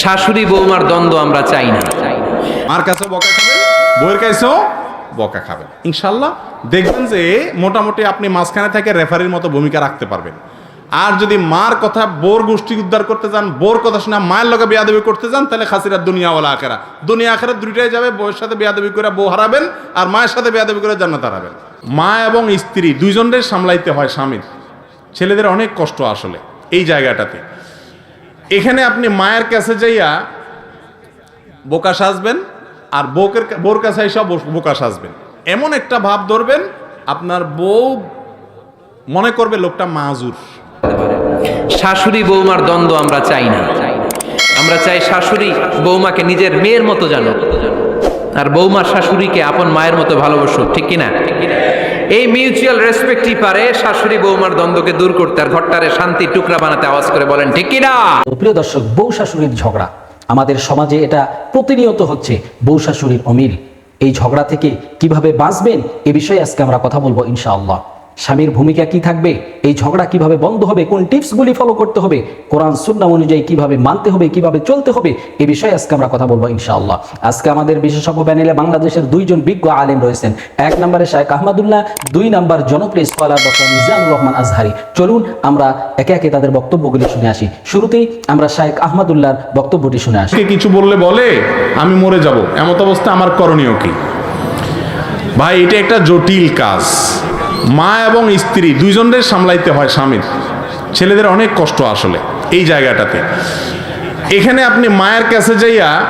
শাশুড়ি বৌমার দ্বন্দ্ব আমরা চাই না। মার কাছেও বকা খাবেন বইয়ের কাছেও বকা খাবেন। ইনশাল্লাহ দেখবেন যে মোটামুটি আপনি মাঝখানে থেকে রেফারির মতো ভূমিকা রাখতে পারবেন। আর যদি মার কথা বোর গোষ্ঠী উদ্ধার করতে যান বোর কথা শোনা মায়ের লগে বেয়াদবি করতে যান, তাহলে খাসিরা দুনিয়া ওলা আখেরা দুনিয়া আখেরা দুইটাই যাবে, বউয়ের সাথে বেয়াদবি করে বউ হারাবেন আর মায়ের সাথে বেয়াদবি করে জান্নাত হারাবেন। মা এবং স্ত্রী দুইজনের সামলাইতে হয় স্বামীর। ছেলেদের অনেক কষ্ট আসলে এই জায়গাটাতে। এখানে আপনি মায়ের কাছে যাইয়া বোকা সাজবেন আর বউকের বোর কাছে এসে বোকা সাজবেন। এমন একটা ভাব ধরবেন, আপনার বউ মনে করবে লোকটা মাজুর। শাশুড়ি বৌমার দ্বন্দ্ব আমরা চাই না। আমরা চাই শাশুড়ি বৌমাকে নিজের মেয়ের মতো জানো আর বৌমার শাশুড়িকে আপন মায়ের মতো ভালোবাসুক, ঠিক কিনা? এই মিউচুয়াল রেসপেক্টই পারে শাশুড়ি বৌমার দ্বন্দ্বকে দূর করতে আর ঘরটারে শান্তি টুকরা বানাতে আওয়াজ করে বলেন, ঠিক কিনা? প্রিয় দর্শক, বউ শাশুড়ির ঝগড়া। আমাদের সমাজে এটা প্রতিনিয়ত হচ্ছে। বউ শাশুড়ির অমিল। এই ঝগড়া থেকে কীভাবে বাঁচবেন এ বিষয়ে আজকে আমরা কথা বলব ইনশাআল্লাহ। স্বামীর ভূমিকা কি থাকবে? এই ঝগড়া কীভাবে বন্ধ হবে? কোন টিপসগুলি ফলো করতে হবে? কোরআন, সুন্নাহ অনুযায়ী কীভাবে মানতে হবে? কীভাবে চলতে হবে? এ বিষয়ে আজকে আমরা কথা বলব ইনশাআল্লাহ। আজকে আমাদের বিশেষজ্ঞ প্যানেলে বাংলাদেশের দুইজন বিজ্ঞ আলেম রয়েছেন। এক নম্বরে শাহেখ আহমদুল্লাহ, দুই নাম্বার জনপ্রিয় স্কলার ডক্টর মিজানুর রহমান আজহারি। চলুন আমরা একে একে তাদের বক্তব্যগুলি শুনে আসি। শুরুতেই আমরা শাহেখ আহমদুল্লাহর বক্তব্যটি শুনে আসি। কিছু বললে বলে, আমি মরে যাব। এমত অবস্থা আমার করণীয় কি? ভাই, এটা একটা জটিল কাজ। মা এবং স্ত্রী দুইজনের সামলাইতে হয় স্বামীর। ছেলেদের অনেক কষ্ট আসলে এই জায়গাটাতে। এখানে আপনি মায়ের কাছে যাইয়া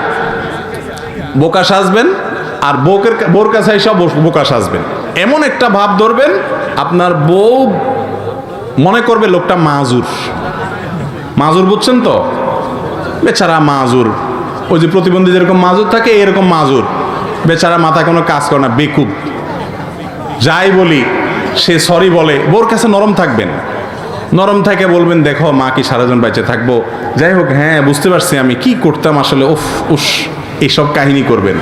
বোকা সাজবেন আর বউকের বোর কাছে এসে বোকা সাজবেন। এমন একটা ভাব ধরবেন, আপনার বউ মনে করবে লোকটা মাজুর। মাজুর বুঝছেন তো? বেচারা মাজুর। ওই যে প্রতিবন্ধী যেরকম মাজুর থাকে, এরকম মাজুর। বেচারা মাথা কোনো কাজ করে না, বেকুব। যাই বলি সে সরি বলে, বোর কাছে নরম থাকবেন। নরম থেকে বলবেন, দেখো, মা কি সারাজন বেঁচে থাকব? যাই হোক হ্যাঁ বুঝতে পারছি আমি কি করতাম আসলে, উফ, উস এইসব কাহিনী করবেন।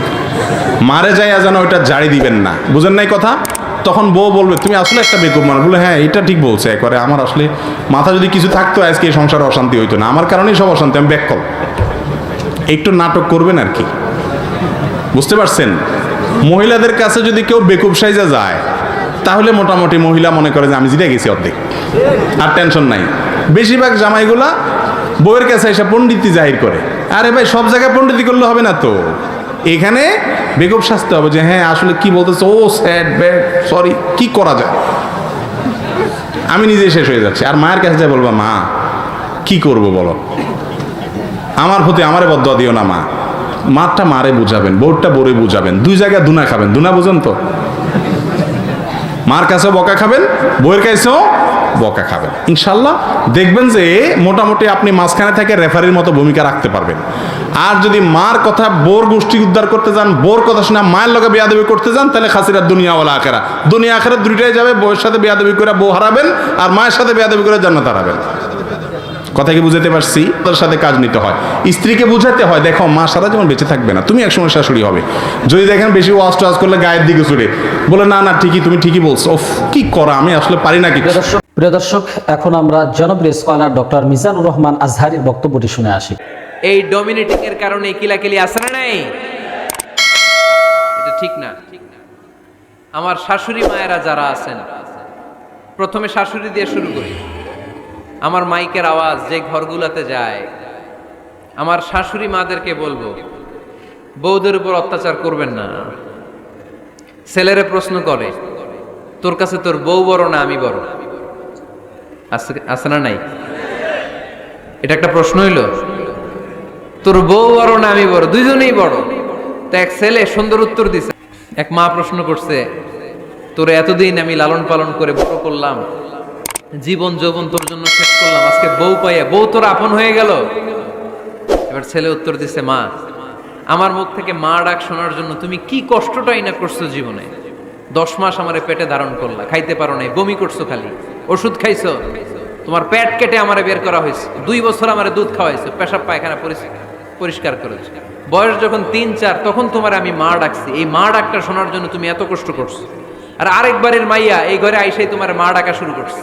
মারে যাইয়া যেন ওইটা জারি দিবেন না। বুঝেন নাই কথা? তখন বউ বলবে, তুমি আসলে একটা বেকুব মানে বলে হ্যাঁ এটা ঠিক বলছে। একবারে আমার আসলে মাথা যদি কিছু থাকতো, আজকে এই সংসারে অশান্তি হইতো না। আমার কারণেই সব অশান্তি, আমি ব্যাক একটু নাটক করবেন আর কি। বুঝতে পারছেন? মহিলাদের কাছে যদি কেউ বেকুব সাইজা যায় তাহলে মোটামুটি মহিলা মনে করে যে আমি জিতে গেছি অর্ধেক। আর টেনশন নাই। বেশিরভাগ জামাইগুলা বউয়ের কাছে এসে পণ্ডিতি জাহির করে। আরে ভাই, সব জায়গায় পণ্ডিতি করলে হবে না তো। এখানে বেগব শাস্তে হবে যে হ্যাঁ আসলে কি বলতেছে? ও স্যাড ব্যাড সরি কি করা যায়? আমি নিজে শেষ হয়ে যাচ্ছি। আর মায়ের কাছে যা বলব, মা, কি করব বলো? আমার প্রতি আমারে বদ্ধ দিও না, মা। মারটা মারে বুঝাবেন বোর্ডটা বোরে বুঝাবেন। দুই জায়গায় দুনা খাবেন। দুনা বুঝেন তো? মার কাছেও বকা খাবেন বইয়ের কাছেও বকা খাবেন। ইনশাল্লাহ দেখবেন যে মোটামুটি আপনি মাঝখানে থেকে রেফারির মতো ভূমিকা রাখতে পারবেন। আর যদি মার কথা বোর গোষ্ঠী উদ্ধার করতে যান, বোর কথা শোনা মায়ের লগে বেয়াদবি করতে যান, তাহলে খাসিরা দুনিয়াওয়ালা আখেরা। দুনিয়া আখেরা দুইটাই যাবে, বউয়ের সাথে বেয়াদবি করে বউ হারাবেন, আর মায়ের সাথে বেয়াদবি করে জান্নাত হারাবেন। কথা কি বুঝাতে পারছি তার সাথে কাজ নিতে হয়। স্ত্রীকে বুঝাতে হয় দেখো মা সারা যেমন বেঁচে থাকবে না তুমি একসময় শাশুড়ি হবে। যদি দেখেন বেশি ওয়াজ টাজ করলে গায়ের দিকে ছুটে বলে না না ঠিকই তুমি ঠিকই বলছো। ওফ কি করা আমি আসলে পারি না কিছু। দর্শক প্রিয় দর্শক এখন আমরা জনপ্রিয় স্কলার ডক্টর মিজানুর রহমান আজহারির বক্তব্যটি শুনে আসি। এই ডমিনেটিং এর কারণে কিলাকিলি আসে না নাই? এটা ঠিক না। আমার শাশুড়ি মায়েরা যারা আছেন প্রথমে শাশুড়ি দিয়ে শুরু করি। আমার মাইকের আওয়াজ যে ঘরগুলোতে যায়, আমার শাশুড়ি মাদেরকে বলব বৌদের উপর অত্যাচার করবেন না। ছেলেরে প্রশ্ন করে, তোর কাছে তোর বউ বড় না আমি বড়? আছে না নাই? এটা একটা প্রশ্ন হইল। তোর বউ বড় না আমি বড়? দুইজনেই বড়। তো এক ছেলে সুন্দর উত্তর দিছে। এক মা প্রশ্ন করছে, তোর এতদিন আমি লালন পালন করে বড় করলাম জীবন যৌবন তোর জন্য শেষ করলাম। আজকে বউ পাইয়া, বউ তোর আপন হয়ে গেল? এবার ছেলে উত্তর দিছে, মা, আমার মুখ থেকে মা ডাক শোনার জন্য তুমি কি কষ্টটাই না করছ জীবনে? দশ মাস আমার পেটে ধারণ করলা, খাইতে পারো নাই, বমি করছ খালি, ওষুধ খাইছো, তোমার পেট কেটে আমারে বের করা হয়েছে, দুই বছর আমারে দুধ খাওয়াইছো, পেশাব পায়খানা পরিষ্কার করেছ, বয়স যখন তিন চার, তখন তোমার আমি মা ডাকছি, এই মা ডাকটা শোনার জন্য তুমি এত কষ্ট করছ, আর আরেকবারের মাইয়া এই ঘরে আইসাই তোমার মা ডাকা শুরু করছে।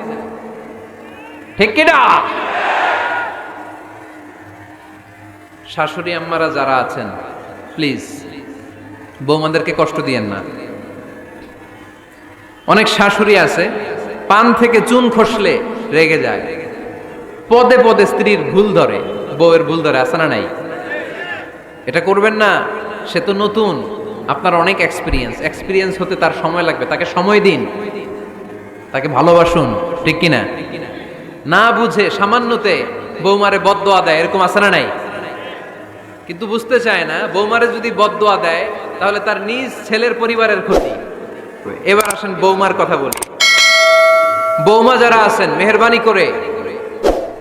ঠিক কিনা? শাশুড়ি আম্মারা যারা আছেন প্লিজ বৌমাদেরকে কষ্ট দিয়েন না। অনেক শাশুড়ি আছে, পান থেকে চুন খসলে রেগে যায়। পদে পদে স্ত্রীর ভুল ধরে, বউয়ের ভুল ধরে, আছে না নাই? এটা করবেন না, সে তো নতুন, আপনার অনেক এক্সপিরিয়েন্স এক্সপিরিয়েন্স হতে তার সময় লাগবে, তাকে সময় দিন। তাকে ভালোবাসুন, ঠিক কিনা? না বুঝে সামান্যতে বৌমারে বদদোয়া দেয়, এরকম আছে না নাই? কিন্তু বুঝতে চায় না, বৌমারে যদি বদদোয়া দেয়, তাহলে তার নিজ ছেলের পরিবারের ক্ষতি। এবার আসেন বৌমার কথা বলি। বৌমা যারা আছেন, মেহরবানি করে।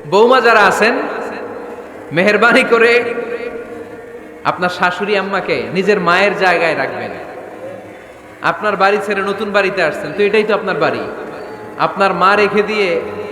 বৌমা যারা আছেন, মেহরবানি করে আপনার শাশুড়ি আম্মাকে নিজের মায়ের জায়গায় রাখবেন। আপনার বাড়ি ছেড়ে নতুন বাড়িতে আসছেন, তো এটাই তো আপনার বাড়ি। আপনার মা রেখে দিয়ে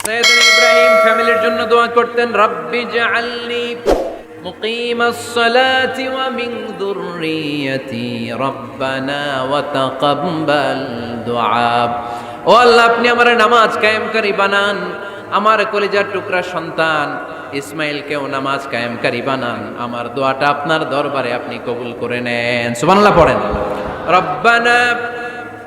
সৈয়দনা ইব্রাহিম ফ্যামিলির জন্য দোয়া করতেন রব্বি জাআলনি মুকিম الصلاة ومن ذريتي ربنا وتقبل دعاء ও আল্লাহ আপনি আমার নামাজ কায়েমকারী বানান আমার কলিজার টুকরা সন্তান ইসমাইলকেও নামাজ কায়েমকারী বানান আমার দোয়াটা আপনার দরবারে আপনি কবুল করে নেন সুবহানাল্লাহ পড়েন রব্বানা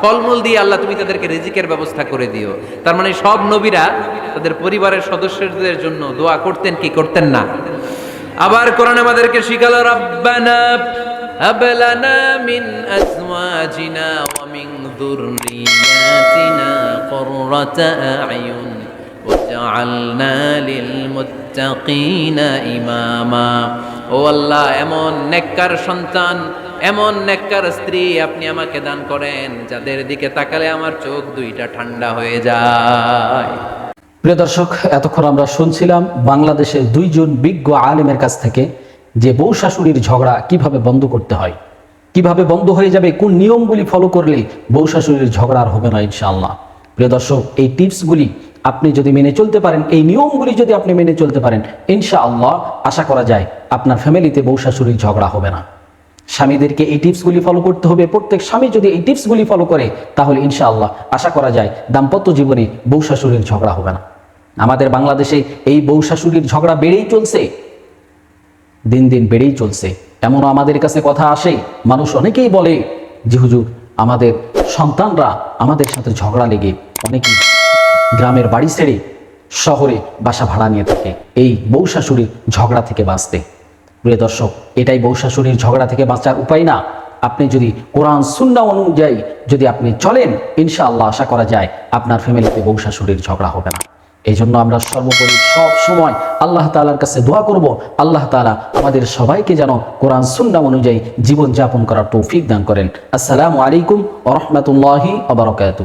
ফলমূল দিয়ে আল্লাহ তুমি তাদেরকে রিজিকের ব্যবস্থা করে দিও। তার মানে সব নবীরা তাদের পরিবারের সদস্যদের জন্য দোয়া করতেন, কি করতেন না? আবার কোরআন আমাদেরকে শিখালো, রব্বানা হাবলানা মিন আজওয়াজিনা ওয়া মিন আয়ুন ওয়াজআলনা লিল মুত্তাকিনা ইমামা। ও আল্লাহ, এমন নেককার সন্তান এমন নেককার স্ত্রী আপনি আমাকে দান করেন, যাদের দিকে তাকালে আমার চোখ দুইটা ঠান্ডা হয়ে যায়। প্রিয় দর্শক, এতক্ষণ আমরা শুনছিলাম বাংলাদেশের দুইজন বিজ্ঞ আলেমের কাছ থেকে যে বউ শাশুড়ির ঝগড়া কীভাবে বন্ধ করতে হয়, কীভাবে বন্ধ হয়ে যাবে, কোন নিয়মগুলি ফলো করলে বউ শাশুড়ির ঝগড়া আর হবে না, ইনশাআল্লাহ। প্রিয় দর্শক, এই টিপসগুলি আপনি যদি মেনে চলতে পারেন, এই নিয়মগুলি যদি আপনি মেনে চলতে পারেন, ইনশাআল্লাহ আশা করা যায় আপনার ফ্যামিলিতে বউ শাশুড়ির ঝগড়া হবে না। স্বামীদেরকে এই টিপসগুলি ফলো করতে হবে। প্রত্যেক স্বামী যদি এই টিপসগুলি ফলো করে, তাহলে ইনশাআল্লাহ আশা করা যায় দাম্পত্য জীবনে বউ শাশুড়ির ঝগড়া হবে না। আমাদের বাংলাদেশে এই বউ শাশুড়ির ঝগড়া বেড়েই চলছে। দিন দিন বেড়েই চলছে। এমনও আমাদের কাছে কথা আসে, মানুষ অনেকেই বলে যে, হুজুর, আমাদের সন্তানরা আমাদের সাথে ঝগড়া লেগে অনেকেই গ্রামের বাড়ি ছেড়ে শহরে বাসা ভাড়া নিয়ে থাকে। এই বউ শাশুড়ির ঝগড়া থেকে বাঁচতে। প্রিয় দর্শক, এটাই বউ শাশুড়ির ঝগড়া থেকে বাঁচার উপায় না। আপনি যদি কোরআন, সুন্না অনুযায়ী যদি আপনি চলেন, ইনশাআল্লাহ আশা করা যায় আপনার ফ্যামিলিতে বউ শাশুড়ির ঝগড়া হবে না। এই জন্য আমরা সর্বোপরি সব সময় আল্লাহ তালার কাছে দোয়া করব। আল্লাহ তালা আমাদের সবাইকে যেন কোরআন, সুন্না অনুযায়ী জীবন যাপন করার তৌফিক দান করেন। আসসালামু আলাইকুম ওরহমতুল্লাহি আবরকাত